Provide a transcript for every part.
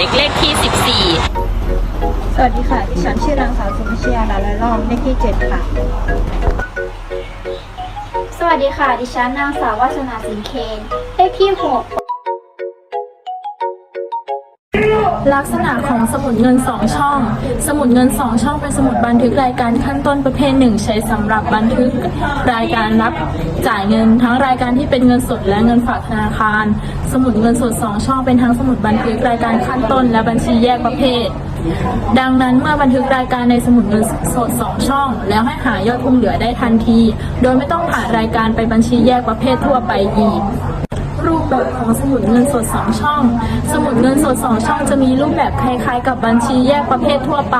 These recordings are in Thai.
เล็กเลขที่ 14 สวัสดีค่ะดิฉันชื่อนางสาวสุภชยาลาละล่อมเลขที่เจ็ดค่ะ สวัสดีค่ะ ดิฉันนางสาววัฒนาสินเคนเลขที่หก ลักษณะของสมุดเงิน 2 ช่อง สมุดเงิน 2 ช่องเป็นสมุดบันทึกรายการขั้นต้นประเภทหนึ่งใช้สำหรับบันทึกรายการรับจ่ายเงิน ทั้งรายการที่เป็นเงินสดและเงินฝากธนาคาร สมุดเงินสด 2 ช่องเป็นทั้งสมุดบันทึกรายการขั้นต้น และบัญชีแยกประเภท ดังนั้นเมื่อบันทึกรายการในสมุดเงินสด 2 ช่อง แล้วให้หายอดคงเหลือได้ทันที โดยไม่ต้องผ่านรายการไปบัญชีแยกประเภททั่วไปอีก รูปแบบของสมุดเงินสด 2 ช่อง สมุดเงินสด 2 ช่องจะมีรูปแบบคล้ายๆ กับบัญชีแยกประเภททั่วไป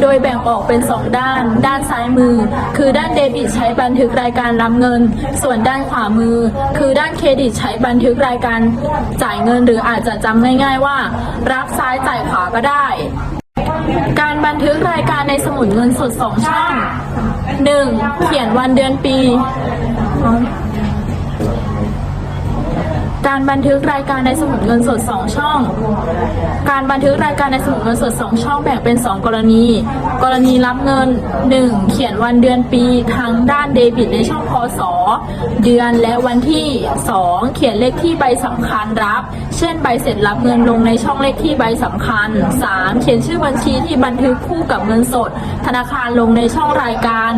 โดยแบ่งออกเป็น 2 ด้าน ด้านซ้ายมือ คือด้านเดบิตใช้บันทึกรายการรับเงิน ส่วนด้านขวามือ คือด้านเครดิตใช้บันทึกรายการจ่ายเงินหรืออาจจะจำง่าย ๆว่า รับซ้ายจ่ายขวาก็ได้ การบันทึกรายการในสมุดเงินสด 2 ช่อง 1. เขียนวันเดือนปี การบันทึกรายการในสมุดเงินสด 2 ช่อง การบันทึกรายการในสมุดเงินสด 2 ช่องแบ่งเป็น 2 กรณี กรณีรับเงิน 1. เขียนวันเดือนปีทั้งด้านเดบิตในช่องพศเดือนและวันที่ 2. เขียนเลขที่ใบสำคัญรับ เช่นใบเสร็จรับเงินลงในช่องเลขที่ใบสำคัญ 3. เขียนชื่อบัญชีที่บันทึกคู่กับเงินสด ธนาคารลงในช่องรายการ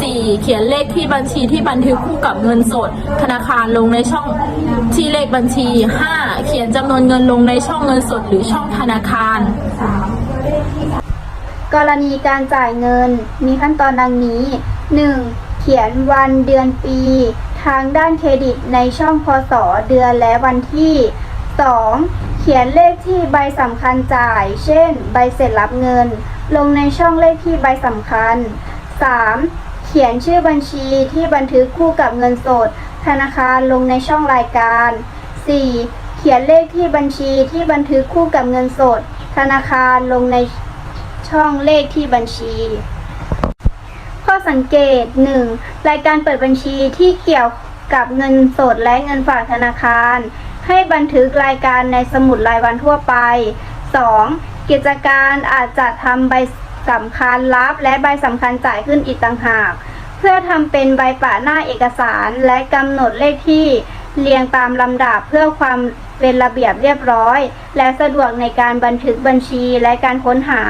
4. เขียนเลขที่บัญชีที่บันทึกคู่กับเงินสด ธนาคารลงในช่องที่เลขบัญชี 5. เขียนจำนวนเงินลงในช่องเงินสดหรือช่องธนาคาร กรณีการจ่ายเงินมีขั้นตอนดังนี้ 1. เขียนวันเดือนปี ทางด้านเครดิตในช่องพศเดือนและวันที่ 2. เขียนเลขที่ใบสำคัญจ่าย เช่น ใบเสร็จรับเงิน ลงในช่องเลขที่ใบสำคัญ 3. เขียนชื่อบัญชีที่บันทึกคู่กับเงินสด ธนาคารลงในช่องรายการ 4. เขียนเลขที่บัญชีที่บันทึกคู่กับเงินสด ธนาคารลงในช่องเลขที่บัญชี ข้อสังเกต 1. รายการเปิดบัญชีที่เกี่ยวกับเงินสดและเงินฝากธนาคาร ให้บันทึกรายการในสมุดรายวันทั่วไป 2. กิจการอาจจะทำใบ สำคัญรับและใบสำคัญจ่ายขึ้นอีกต่างหาก เพื่อทำเป็นใบปะหน้าเอกสารและกำหนดเลขที่เรียงตามลำดับเพื่อความเป็นระเบียบเรียบร้อย และสะดวกในการบันทึกบัญชีและการค้นหา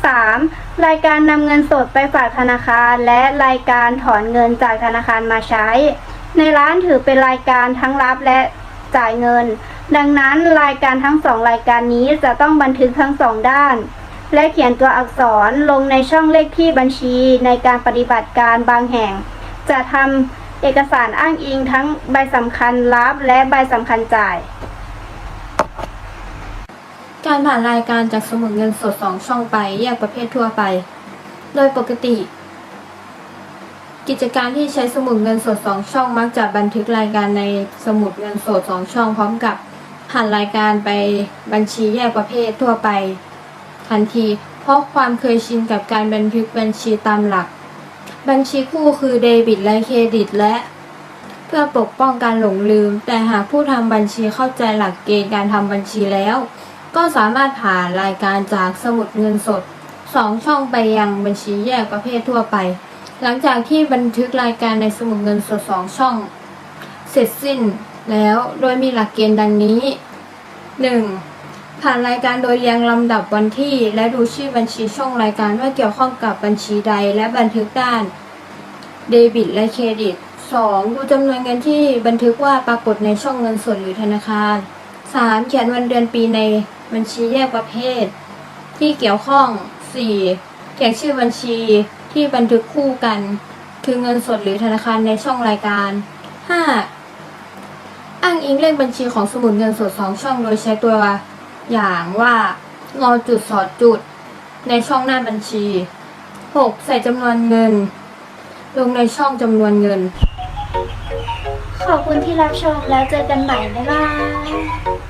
3. รายการนำเงินสดไปฝากธนาคารและรายการถอนเงินจากธนาคารมาใช้ ในร้านถือเป็นรายการทั้งรับและจ่ายเงิน ดังนั้นรายการทั้งสองรายการนี้จะต้องบันทึกทั้งสองด้าน และเขียนตัวอักษรลงในช่องเลขที่บัญชีในการปฏิบัติการบางแห่ง จะทำเอกสารอ้างอิงทั้งใบสำคัญรับและใบสำคัญจ่าย การผ่านรายการจากสมุดเงินสดสองช่องไปแยกประเภททั่วไป โดยปกติ กิจการที่ใช้สมุดเงินสดสองช่องมักจะบันทึกรายการในสมุดเงินสดสองช่องพร้อมกับผ่านรายการไปบัญชีแยกประเภททั่วไป ทันที เพราะความเคยชินกับการบันทึกบัญชีตามหลัก บัญชีคู่คือเดบิตและเครดิตและ เพื่อปกป้องการหลงลืม แต่หากผู้ทำบัญชีเข้าใจหลักเกณฑ์การทำบัญชีแล้ว ก็สามารถผ่านรายการจากสมุดเงินสดสองช่องไปยังบัญชีแยกประเภททั่วไป หลังจากที่บันทึกรายการในสมุดเงินสดสองช่อง เสร็จสิ้นแล้วโดยมีหลักเกณฑ์ดังนี้ 1. ผ่านรายการโดยเรียงลำดับวันที่ และดูชื่อบัญชีช่องรายการว่าเกี่ยวข้องกับบัญชีใด และบันทึกด้านเดบิตและเครดิต 2. ดูจำนวนเงินที่บันทึกว่าปรากฏในช่องเงินสดหรือธนาคาร 3. เขียนวันเดือนปีในบัญชีแยกประเภท ที่เกี่ยวข้อง 4. เขียนชื่อบัญชีที่บันทึกคู่กัน คือเงินสดหรือธนาคารในช่องรายการ 5. อ้างอิงเลขบัญชีของสมุดเงินสดสองช่องโดยใช้ตัว อย่างว่ารอจุดสอดจุดในช่องหน้าบัญชี 6. ใส่จำนวนเงิน ลงในช่องจำนวนเงิน ขอบคุณที่รับชมแล้วเจอกันใหม่ บ๊ายบาย